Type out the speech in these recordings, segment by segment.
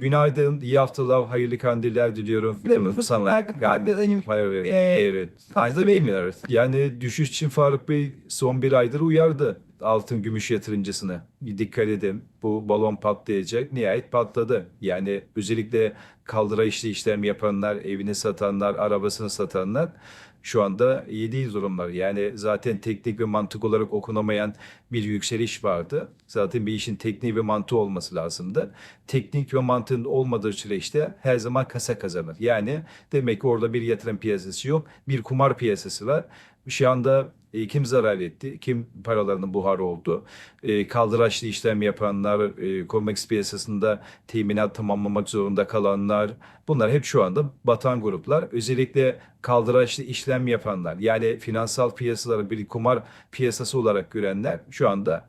Günaydın, iyi haftalar, hayırlı kandiller diliyorum. Bilmiyoruz. Yani düşüş için Faruk Bey son bir aydır uyardı altın gümüş yatırımcısını. Dikkat edin bu balon patlayacak. Nihayet patladı. Yani özellikle kaldırayışlı işlem yapanlar, evini satanlar, arabasını satanlar şu anda iyi değil durumlar. Yani zaten teknik ve mantık olarak okunamayan bir yükseliş vardı. Zaten bir işin tekniği ve mantığı olması lazımdı. Teknik ve mantığın olmadığı süreçte her zaman kasa kazanır. Yani demek ki orada bir yatırım piyasası yok. Bir kumar piyasası var. Şu anda e, kim zarar etti, kim paralarının buharı oldu. E, kaldıraçlı işlem yapanlar, e, Comex piyasasında teminat tamamlamak zorunda kalanlar, bunlar hep şu anda batan gruplar. Özellikle kaldıraçlı işlem yapanlar, yani finansal piyasaları bir kumar piyasası olarak görenler şu anda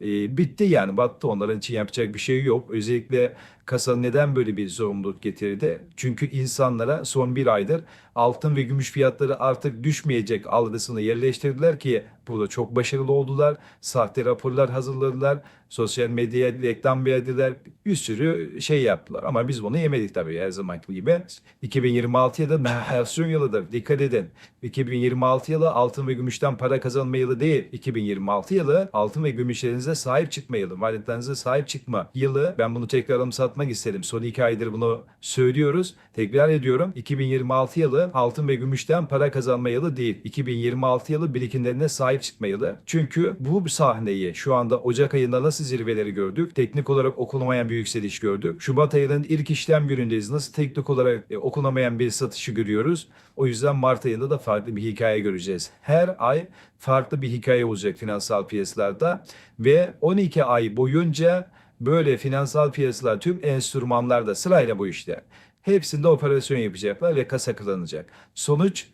e, bitti yani battı onların için yapacak bir şey yok. Özellikle kasa neden böyle bir zorunluluk getirdi? Çünkü insanlara son bir aydır altın ve gümüş fiyatları artık düşmeyecek algısını yerleştirdiler ki burada çok başarılı oldular. Sahte raporlar hazırladılar. Sosyal medyaya reklam verdiler. Bir sürü şey yaptılar. Ama biz bunu yemedik tabii her zamanki gibi. 2026 yılı enflasyon yılıdır. Dikkat edin. 2026 yılı altın ve gümüşten para kazanma yılı değil. 2026 yılı altın ve gümüşlerinize sahip çıkma yılı. Varlıklarınıza sahip çıkma yılı. Ben bunu tekrar anımsatmak istedim. Son iki aydır bunu söylüyoruz. Tekrar ediyorum. 2026 yılı altın ve gümüşten para kazanma yılı değil. 2026 yılı birikimlerine sahip çıkma yılı. Çünkü bu sahneyi şu anda Ocak ayında nasıl zirveleri gördük? Teknik olarak okunamayan bir yükseliş gördük. Şubat ayının ilk işlem günündeyiz. Nasıl teknik olarak e, okunamayan bir satışı görüyoruz? O yüzden Mart ayında da farklı bir hikaye göreceğiz. Her ay farklı bir hikaye olacak finansal piyasalarda ve 12 ay boyunca böyle finansal piyasalar tüm enstrümanlarda sırayla bu işte. Hepsinde operasyon yapacaklar ve kasa kılınacak. Sonuç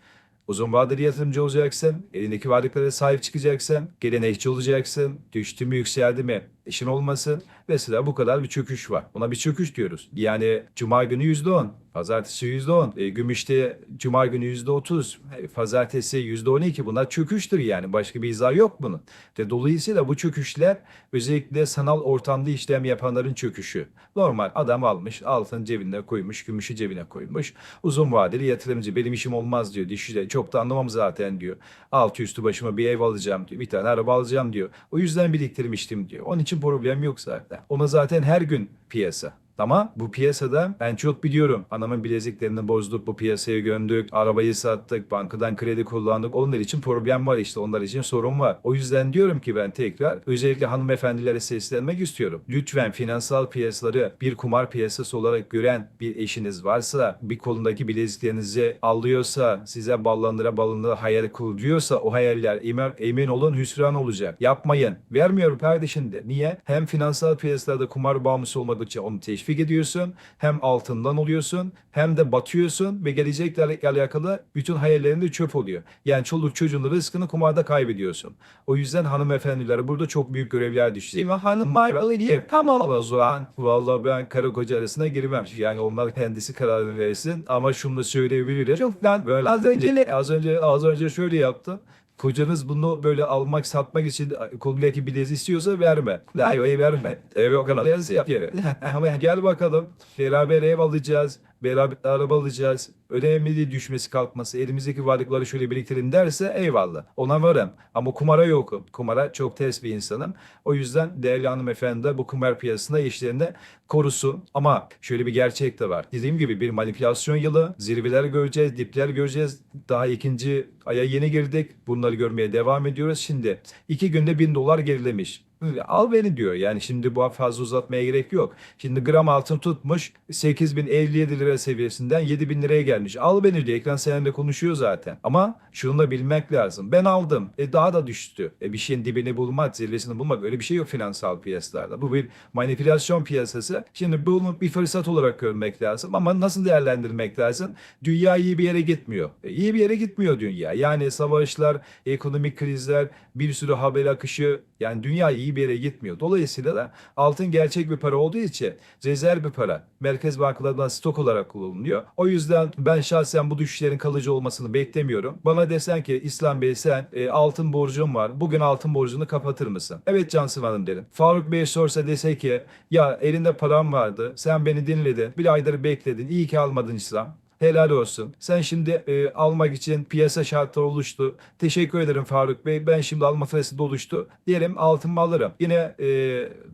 uzun vadeli yatırımcı olacaksın, elindeki varlıklara sahip çıkacaksın, gelenekçi olacaksın, düştü mü yükseldi mi işin olmasın. Mesela bu kadar bir çöküş var. Buna bir çöküş diyoruz. Yani cuma günü %10, pazartesi %10, e, gümüşte cuma günü %30, e, pazartesi %12 bunlar çöküştür yani. Başka bir izah yok bunun. De dolayısıyla bu çöküşler özellikle sanal ortamda işlem yapanların çöküşü. Normal adam almış, altın cebine koymuş, gümüşü cebine koymuş. Uzun vadeli yatırımcı benim işim olmaz diyor. Düşünce çok da anlamam zaten diyor. Altı üstü başıma bir ev alacağım diyor. Bir tane araba alacağım diyor. O yüzden biriktirmiştim diyor. Onun için problem yok zaten. Ona zaten her gün piyasa. Ama bu piyasada ben çok biliyorum. Anamın bileziklerini bozduk, bu piyasaya gömdük, arabayı sattık, bankadan kredi kullandık. Onlar için problem var işte, onlar için sorun var. O yüzden diyorum ki ben tekrar özellikle hanımefendilere seslenmek istiyorum. Lütfen finansal piyasaları bir kumar piyasası olarak gören bir eşiniz varsa, bir kolundaki bileziklerinizi alıyorsa, size ballandıra ballandıra hayal kuruyorsa o hayaller emin, emin olun hüsran olacak. Yapmayın. Vermiyorum kardeşim de. Niye? Hem finansal piyasalarda kumar bağımlısı olmadıkça onu teşvik ediyorsun. Hem altından oluyorsun. Hem de batıyorsun ve gelecekle alakalı bütün hayallerin de çöp oluyor. Yani çoluk çocuğun rızkını kumarda kaybediyorsun. O yüzden hanımefendilere burada çok büyük görevler düşecek. Ama hanım diye tamam o zaman. Vallahi ben karı koca arasına girmem. Yani onlar kendisi kararını versin. Ama şunu da söyleyebilirim. Çok ben böyle az önce az önce az önce şöyle yaptım. Kocanız bunu böyle almak satmak için kolundaki bileziği istiyorsa verme. Hayır verme. Ev o kadar yazı yap yere. Ama gel bakalım. Beraber ev alacağız. Beraber araba alacağız. Önemli düşmesi kalkması. Elimizdeki varlıkları şöyle biriktirin derse eyvallah. Ona varım. Ama kumara yokum. Kumara çok ters bir insanım. O yüzden değerli hanımefendi de bu kumar piyasasında işlerinde korusun. Ama şöyle bir gerçek de var. Dediğim gibi bir manipülasyon yılı. Zirveler göreceğiz, dipler göreceğiz. Daha ikinci aya yeni girdik. Bunları görmeye devam ediyoruz. Şimdi iki günde bin dolar gerilemiş. Al beni diyor. Yani şimdi bu fazla uzatmaya gerek yok. Şimdi gram altın tutmuş 8057 lira seviyesinden 7000 liraya gelmiş. Al beni diyor. Ekran seninle konuşuyor zaten. Ama şunu da bilmek lazım. Ben aldım. E daha da düştü. E bir şeyin dibini bulmak, zirvesini bulmak öyle bir şey yok finansal piyasalarda. Bu bir manipülasyon piyasası. Şimdi bunu bir fırsat olarak görmek lazım ama nasıl değerlendirmek lazım? Dünya iyi bir yere gitmiyor. E, iyi bir yere gitmiyor dünya. Yani savaşlar, ekonomik krizler, bir sürü haber akışı yani dünya iyi iyi bir yere gitmiyor. Dolayısıyla da altın gerçek bir para olduğu için rezerv bir para. Merkez bankalarından stok olarak kullanılıyor. O yüzden ben şahsen bu düşüşlerin kalıcı olmasını beklemiyorum. Bana desen ki İslam Bey sen e, altın borcun var. Bugün altın borcunu kapatır mısın? Evet Cansın Hanım derim. Faruk Bey sorsa dese ki ya elinde param vardı. Sen beni dinledin. Bir aydır bekledin. İyi ki almadın İslam. Helal olsun. Sen şimdi e, almak için piyasa şartları oluştu. Teşekkür ederim Faruk Bey. Ben şimdi alma fırsatı oluştu. Diyelim altımı alırım. Yine e,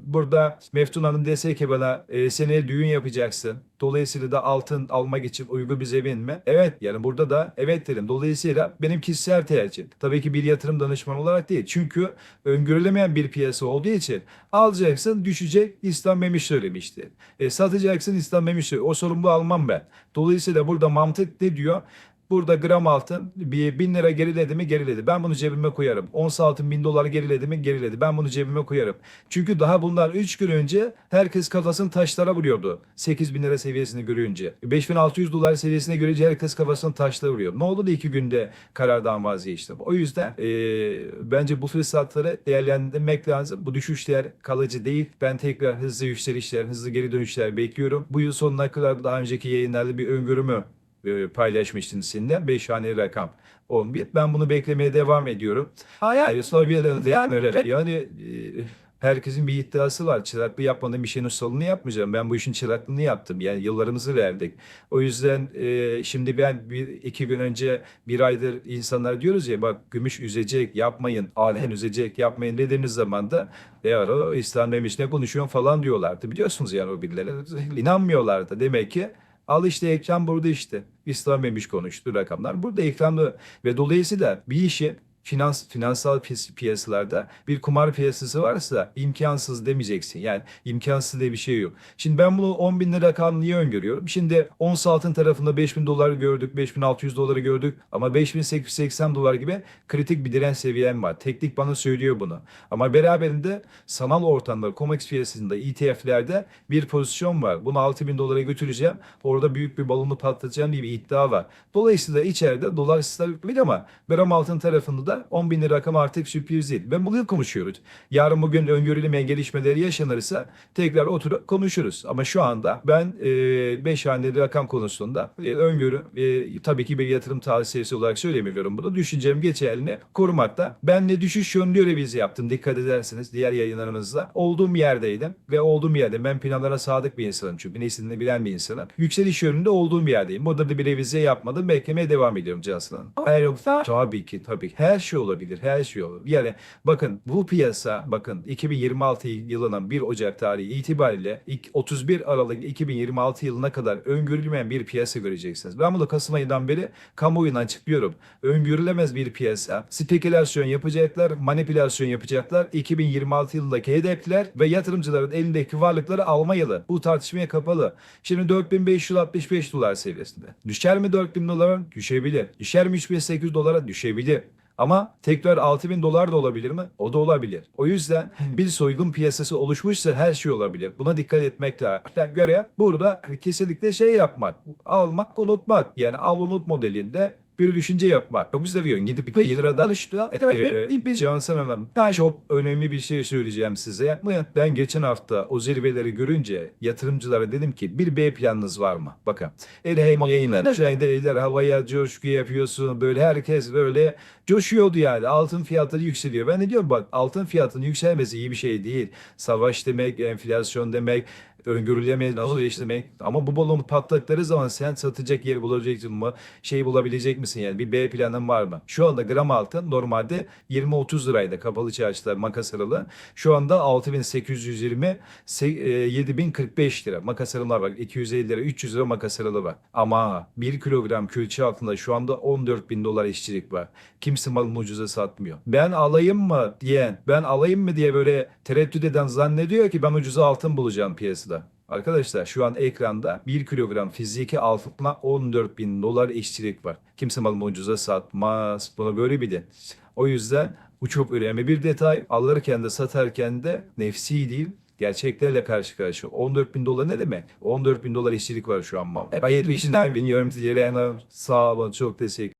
burada Meftun Hanım dese ki bana e, seneye düğün yapacaksın. Dolayısıyla da altın almak için uygun bir zemin mi? Evet yani burada da evet derim. Dolayısıyla benim kişisel tercihim. Tabii ki bir yatırım danışmanı olarak değil. Çünkü öngörülemeyen bir piyasa olduğu için alacaksın düşecek İslam Memiş söylemişti. E, satacaksın İslam Memiş söylüyor. O sorumluluğu almam ben. Dolayısıyla burada mantık ne diyor? Burada gram altın bir bin lira geriledi mi geriledi. Ben bunu cebime koyarım. Ons altın bin dolar geriledi mi geriledi. Ben bunu cebime koyarım. Çünkü daha bundan 3 gün önce herkes kafasını taşlara vuruyordu. 8 bin lira seviyesini görünce. 5600 dolar seviyesine görünce herkes kafasını taşlara vuruyor. Ne oldu da 2 günde karardan vazgeçtim. O yüzden eee, bence bu fırsatları değerlendirmek lazım. Bu düşüşler kalıcı değil. Ben tekrar hızlı yükselişler, hızlı geri dönüşler bekliyorum. Bu yıl sonuna kadar daha önceki yayınlarda bir öngörümü e, paylaşmıştın seninle. 5 haneli rakam 11. Ben bunu beklemeye devam ediyorum. Bir de yani, yani e, herkesin bir iddiası var. Çıraklı yapmadığım bir şeyin ustalığını yapmayacağım. Ben bu işin çıraklığını yaptım. Yani yıllarımızı verdik. O yüzden e, şimdi ben bir iki gün önce bir aydır insanlar diyoruz ya bak gümüş üzecek yapmayın. Alen üzecek yapmayın dediğiniz zaman da e ara İslam ne konuşuyorsun falan diyorlardı. Biliyorsunuz yani o birileri inanmıyorlardı. Demek ki Al işte ekran burada işte. İslam Memiş konuştu rakamlar. Burada ekranda ve dolayısıyla bir işi finans finansal piyas- piyasalarda bir kumar piyasası varsa imkansız demeyeceksin. Yani imkansız diye bir şey yok. Şimdi ben bunu 10 bin lira rakamını niye öngörüyorum? Şimdi ons altın tarafında 5000 dolar gördük, 5600 doları gördük ama 5880 dolar gibi kritik bir direnç seviyem var. Teknik bana söylüyor bunu. Ama beraberinde sanal ortamda, COMEX piyasasında, ETF'lerde bir pozisyon var. Bunu 6000 dolara götüreceğim. Orada büyük bir balonu patlatacağım diye bir iddia var. Dolayısıyla içeride dolar stabil ama gram altın tarafında da 10 bin lira rakam artık sürpriz değil. Ben bunu konuşuyoruz. Yarın bugün öngörülemeyen gelişmeleri yaşanırsa tekrar oturup konuşuruz. Ama şu anda ben 5 haneli rakam konusunda e, öngörü e, tabii ki bir yatırım tavsiyesi olarak söylemiyorum bunu. Düşüncem geçerli korumakta. Ben de düşüş yönlü revize yaptım. Dikkat ederseniz diğer yayınlarımızda. Olduğum yerdeydim ve olduğum yerde ben planlara sadık bir insanım çünkü. Ne istediğini bilen bir insanım. Yükseliş yönünde olduğum yerdeyim. Burada da bir revize yapmadım. Beklemeye devam ediyorum Hanım. Eğer yoksa tabii ki tabii. Her şey olabilir. Her şey olur. Yani bakın bu piyasa bakın 2026 yılının 1 Ocak tarihi itibariyle ilk 31 Aralık 2026 yılına kadar öngörülmeyen bir piyasa göreceksiniz. Ben bunu Kasım ayından beri kamuoyuna açıklıyorum. Öngörülemez bir piyasa. Spekülasyon yapacaklar, manipülasyon yapacaklar. 2026 yılındaki hedefler ve yatırımcıların elindeki varlıkları alma yılı. Bu tartışmaya kapalı. Şimdi 4565 dolar seviyesinde. Düşer mi 4000 dolara? Düşebilir. Düşer mi 3800 dolara? Düşebilir. Ama tekrar 6000 dolar da olabilir mi? O da olabilir. O yüzden bir soygun piyasası oluşmuşsa her şey olabilir. Buna dikkat etmek lazım. Göre burada kesinlikle şey yapmak. Almak, unutmak. Yani al unut modelinde bir düşünce yapmak. Çok seviyorum. Gidip bir liradan işte. Evet, bir Cansın Hanım. Ben çok önemli bir şey söyleyeceğim size. Ben geçen hafta o zirveleri görünce yatırımcılara dedim ki bir B planınız var mı? Bakın. El hem yayınlar. Şeyde havaya coşku yapıyorsun. Böyle herkes böyle coşuyordu yani. Altın fiyatları yükseliyor. Ben de diyorum bak altın fiyatının yükselmesi iyi bir şey değil. Savaş demek, enflasyon demek, öngörülemeyen nasıl değiştirmek. Ama bu balonu patlattıkları zaman sen satacak yer bulabileceksin mi? Şey bulabilecek misin yani? Bir B planın var mı? Şu anda gram altın normalde 20-30 liraydı kapalı çarşılar makas aralığı. Şu anda 6820 se- e, 7045 lira makas aralığı var. 250 lira 300 lira makas aralığı var. Ama 1 kilogram külçe altında şu anda 14 bin dolar işçilik var. Kimse malını ucuza satmıyor. Ben alayım mı diyen, ben alayım mı diye böyle tereddüt eden zannediyor ki ben ucuza altın bulacağım piyasada. Arkadaşlar şu an ekranda 1 kilogram fiziki altına 14 bin dolar işçilik var. Kimse malını ucuza satmaz. Bunu böyle bilin. O yüzden bu çok önemli bir detay. Alırken de satarken de nefsi değil gerçeklerle karşı karşıya. 14 bin dolar ne demek? 14 bin dolar işçilik var şu an mal. E, Ben 70'inden bin yöneticilerine sağ olun çok teşekkür